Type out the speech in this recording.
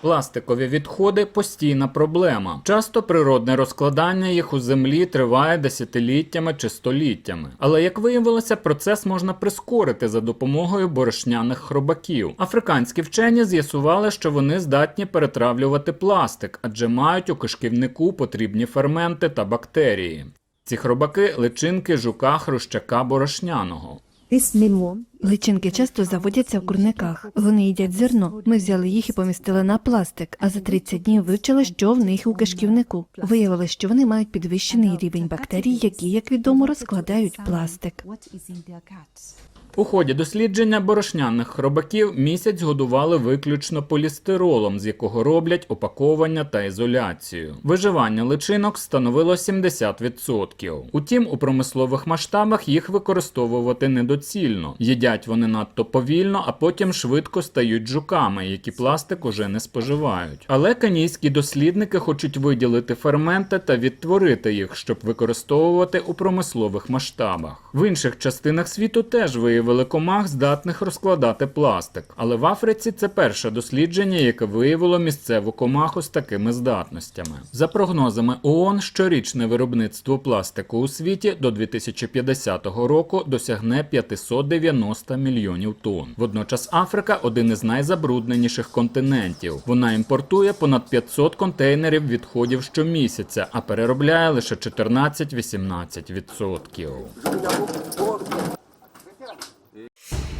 Пластикові відходи постійна проблема. Часто природне розкладання їх у землі триває десятиліттями чи століттями. Але як виявилося, процес можна прискорити за допомогою борошняних хробаків. Африканські вчені з'ясували, що вони здатні перетравлювати пластик, адже мають у кишківнику потрібні ферменти та бактерії. Ці хробаки личинки жука хрущака борошняного. Личинки часто заводяться в курниках. Вони їдять зерно. Ми взяли їх і помістили на пластик, а за 30 днів вивчили, що в них у кишківнику. Виявили, що вони мають підвищений рівень бактерій, які, як відомо, розкладають пластик. У ході дослідження борошняних хробаків місяць годували виключно полістиролом, з якого роблять опаковання та ізоляцію. Виживання личинок становило 70%. Утім, у промислових масштабах їх використовувати недоцільно. Їдять вони надто повільно, а потім швидко стають жуками, які пластик уже не споживають. Але кенійські дослідники хочуть виділити ферменти та відтворити їх, щоб використовувати у промислових масштабах. В інших частинах світу теж виявили комах, здатних розкладати пластик. Але в Африці це перше дослідження, яке виявило місцеву комаху з такими здатностями. За прогнозами ООН, щорічне виробництво пластику у світі до 2050 року досягне 590 мільйонів тонн. Водночас Африка один із найзабрудненіших континентів. Вона імпортує понад 500 контейнерів відходів щомісяця, а переробляє лише 14-18%. E...